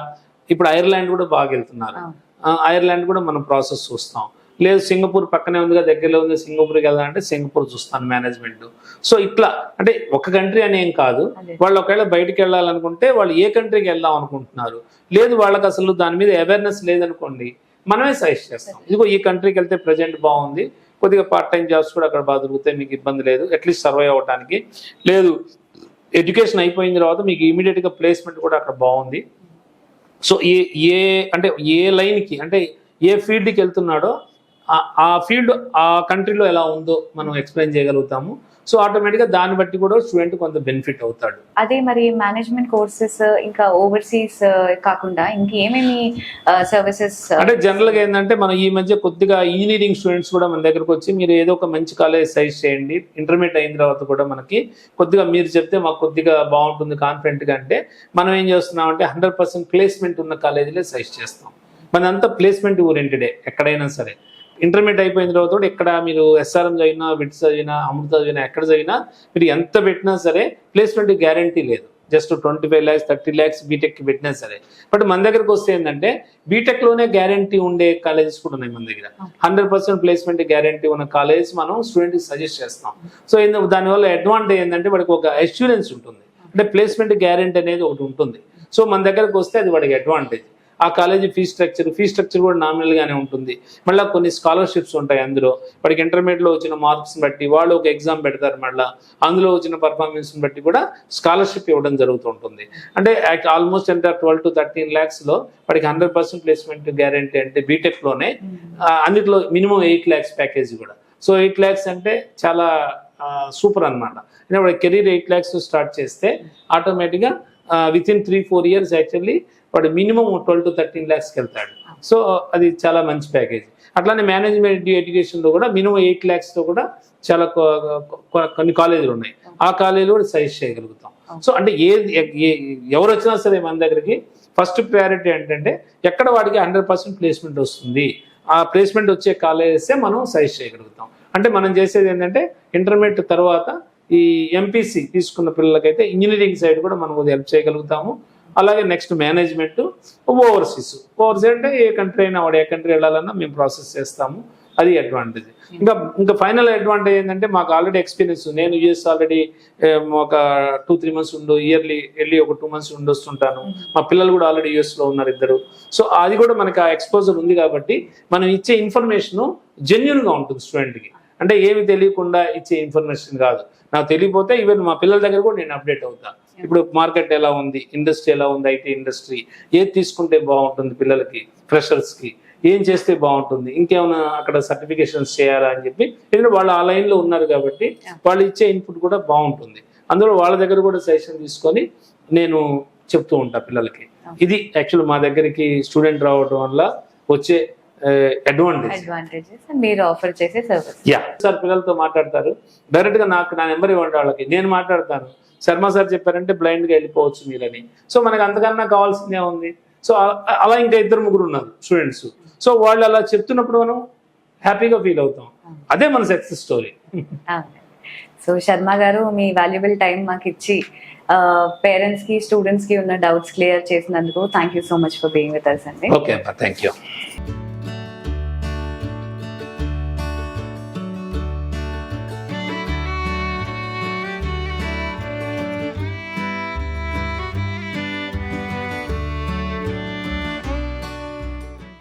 ఇప్పుడు ఐర్లాండ్ కూడా బాగా వెళ్తున్నారు. ఐర్లాండ్ కూడా మనం ప్రాసెస్ చూస్తాం. లేదు సింగపూర్ పక్కనే ఉందిగా దగ్గరలో ఉంది సింగపూర్కి వెళ్దామంటే సింగపూర్ చూస్తాను మేనేజ్మెంట్ సో ఇట్లా అంటే ఒక కంట్రీ అని ఏం కాదు. వాళ్ళు ఒకవేళ బయటికి వెళ్ళాలనుకుంటే వాళ్ళు ఏ కంట్రీకి వెళ్దాం అనుకుంటున్నారు? లేదు వాళ్ళకి అసలు దాని మీద అవేర్నెస్ లేదనుకోండి మనమే సజెస్ట్ చేస్తాం. ఇదిగో ఈ కంట్రీకి వెళ్తే ప్రజెంట్ బాగుంది. కొద్దిగా పార్ట్ టైం జాబ్స్ కూడా అక్కడ బాగా దొరుకుతాయి మీకు ఇబ్బంది లేదు. అట్లీస్ట్ సర్వైవ్ అవ్వడానికి లేదు ఎడ్యుకేషన్ అయిపోయిన తర్వాత మీకు ఇమీడియట్గా ప్లేస్మెంట్ కూడా అక్కడ బాగుంది. సో ఏ ఏ అంటే ఏ లైన్కి అంటే ఏ ఫీల్డ్కి వెళ్తున్నాడో ఆ- ఫీల్డ్ ఆ కంట్రీలో ఎలా ఉందో మనం ఎక్స్ప్లెయిన్ చేయగలుగుతాము. సో ఆటోమేటిక్గా దాన్ని బట్టి కూడా స్టూడెంట్ కొంత బెనిఫిట్ అవుతాడు. అదే మరి మేనేజ్మెంట్ కోర్సెస్ ఇంకా ఓవర్సీస్ కాకుండా ఇంకేమేమి సర్వీసెస్ అంటే జనరల్గా ఏంటంటే మనం ఈ మధ్య కొద్దిగా ఇంజనీరింగ్ స్టూడెంట్స్ కూడా మన దగ్గరకు వచ్చి మీరు ఏదో ఒక మంచి కాలేజ్ సైజ్ చేయండి ఇంటర్మీడియట్ అయిన తర్వాత కూడా మనకి కొద్దిగా మీరు చెప్తే మాకు కొద్దిగా బాగుంటుంది కాన్ఫిడెంట్గా అంటే మనం ఏం చేస్తున్నాం అంటే హండ్రెడ్ పర్సెంట్ ప్లేస్మెంట్ ఉన్న కాలేజీలే సైజ్ చేస్తాం. మనంతా ప్లేస్మెంట్ ఓరియంటెడే ఎక్కడైనా సరే. ఇంటర్మీడియట్ అయిపోయిన తర్వాత కూడా ఎక్కడ మీరు ఎస్ఆర్ఎం చదివినా విట్స్ చదివినా అమృత చదివినా ఎక్కడ చదివినా మీరు ఎంత పెట్టినా సరే ప్లేస్మెంట్ గ్యారంటీ లేదు. Just twenty five lakhs thirty lakhs బీటెక్కి పెట్టినా సరే. బట్ మన దగ్గరకు వస్తే ఏంటంటే బీటెక్లోనే గ్యారంటీ ఉండే కాలేజెస్ కూడా ఉన్నాయి మన దగ్గర. హండ్రెడ్ పర్సెంట్ ప్లేస్మెంట్ గ్యారంటీ ఉన్న కాలేజెస్ మనం స్టూడెంట్కి సజెస్ట్ చేస్తాం. సో దానివల్ల అడ్వాంటేజ్ ఏంటంటే వాడికి ఒక అష్యూరెన్స్ ఉంటుంది. అంటే ప్లేస్మెంట్ గ్యారంటీ అనేది ఒకటి ఉంటుంది. సో మన దగ్గరకు వస్తే అది వాడికి అడ్వాంటేజ్ ఆ college fee structure fee structure కూడా నామినల్ గానే ఉంటుంది. మళ్ళీ కొన్ని స్కాలర్షిప్స్ ఉంటాయి అందులో. వాడికి ఇంటర్మీడియట్లో వచ్చిన మార్క్స్ బట్టి వాళ్ళు ఒక ఎగ్జామ్ పెడతారు మళ్ళీ. అందులో వచ్చిన పర్ఫార్మెన్స్ బట్టి కూడా స్కాలర్షిప్ ఇవ్వడం జరుగుతుంటుంది అంటే ఆల్మోస్ట్ ఎంత ట్వెల్వ్ టు థర్టీన్ ల్యాక్స్లో వాడికి హండ్రెడ్ పర్సెంట్ ప్లేస్మెంట్ గ్యారంటీ అంటే బీటెక్లోనే అన్నిట్లో మినిమం ఎయిట్ ల్యాక్స్ ప్యాకేజ్ కూడా. సో ఎయిట్ ల్యాక్స్ అంటే చాలా సూపర్ అంటే వాడి కెరీర్ ఎయిట్ ల్యాక్స్ స్టార్ట్ చేస్తే ఆటోమేటిక్గా within three four years actually వాడు మినిమం ట్వెల్వ్ టు థర్టీన్ ల్యాక్స్కి వెళ్తాడు. సో అది చాలా మంచి ప్యాకేజ్. అట్లానే మేనేజ్మెంట్ ఎడ్యుకేషన్లో కూడా మినిమం ఎయిట్ ల్యాక్స్తో కూడా చాలా కొన్ని కాలేజీలు ఉన్నాయి. ఆ కాలేజీలు కూడా సజెస్ట్ చేయగలుగుతాం. సో అంటే ఏ ఏ- ఎవరు వచ్చినా సరే మన దగ్గరికి ఫస్ట్ ప్రయారిటీ ఏంటంటే ఎక్కడ వాడికి హండ్రెడ్ పర్సెంట్ ప్లేస్మెంట్ వస్తుంది ఆ ప్లేస్మెంట్ వచ్చే కాలేజెసే మనం సజెస్ట్ చేయగలుగుతాం. అంటే మనం చేసేది ఏంటంటే ఇంటర్మీడియట్ తర్వాత ఈ ఎంపీసీ తీసుకున్న పిల్లలకైతే ఇంజనీరింగ్ సైడ్ కూడా మనం హెల్ప్ చేయగలుగుతాము. అలాగే నెక్స్ట్ మేనేజ్మెంట్ ఓవర్సీస్ ఓవర్సీస్ అంటే ఏ కంట్రీ అయినా వాడు ఏ కంట్రీ వెళ్ళాలన్నా మేము ప్రాసెస్ చేస్తాము. అది అడ్వాంటేజ్ ఇంకా ఇంకా ఫైనల్ అడ్వాంటేజ్ ఏంటంటే మాకు ఆల్రెడీ ఎక్స్పీరియన్స్ నేను యూఎస్ ఆల్రెడీ ఒక టూ త్రీ మంత్స్ ఉండు ఇయర్లీ వెళ్ళి ఒక టూ మంత్స్ ఉండి వస్తుంటాను. మా పిల్లలు కూడా ఆల్రెడీ యూఎస్లో ఉన్నారు ఇద్దరు. సో అది కూడా మనకి ఆ ఎక్స్పోజర్ ఉంది కాబట్టి మనం ఇచ్చే ఇన్ఫర్మేషన్ జెన్యున్గా ఉంటుంది స్టూడెంట్కి. అంటే ఏమి తెలియకుండా ఇచ్చే ఇన్ఫర్మేషన్ కాదు. నాకు తెలియపోతే ఈవెన్ మా పిల్లల దగ్గర కూడా నేను అప్డేట్ అవుతా. ఇప్పుడు మార్కెట్ ఎలా ఉంది? ఇండస్ట్రీ ఎలా ఉంది? ఐటీ ఇండస్ట్రీ ఏది తీసుకుంటే బాగుంటుంది పిల్లలకి ఫ్రెషర్స్కి? ఏం చేస్తే బాగుంటుంది? ఇంకేమైనా అక్కడ సర్టిఫికేషన్స్ చేయాలా అని చెప్పి ఎందుకంటే వాళ్ళు ఆ లైన్లో ఉన్నారు కాబట్టి వాళ్ళు ఇచ్చే ఇన్పుట్ కూడా బాగుంటుంది. అందులో వాళ్ళ దగ్గర కూడా సజెషన్ తీసుకొని నేను చెప్తూ ఉంటా పిల్లలకి. ఇది యాక్చువల్ మా దగ్గరికి స్టూడెంట్ రావడం వల్ల వచ్చే అడ్వాంటేజ్ అడ్వాంటేజెస్ మీరు ఆఫర్ చేసే సర్వీస్ యా సార్ పిల్లలతో మాట్లాడతారు. డైరెక్ట్గా నాకు నా నెంబర్ ఇవ్వండి వాళ్ళకి. నేను మాట్లాడతాను. శర్మ సార్ చెప్పారంటే బ్లైండ్గా వెళ్ళిపోవచ్చు మీరని. సో మనకి అంతకన్నా కావాల్సిందే ఉంది. సో అలా ఇంకా ఇద్దరు ముగ్గురు ఉన్నారు స్టూడెంట్స్ సో వాళ్ళు అలా చెప్తున్నప్పుడు మనం హ్యాపీగా ఫీల్ అవుతాం. అదే మన సక్సెస్ స్టోరీ సో శర్మ గారు మీ వాల్యుబుల్ టైం మాకు ఇచ్చి పేరెంట్స్కి స్టూడెంట్స్కి ఉన్న డౌట్స్ క్లియర్ చేసినందుకు thank you so much for being with us అండి. Okay thank you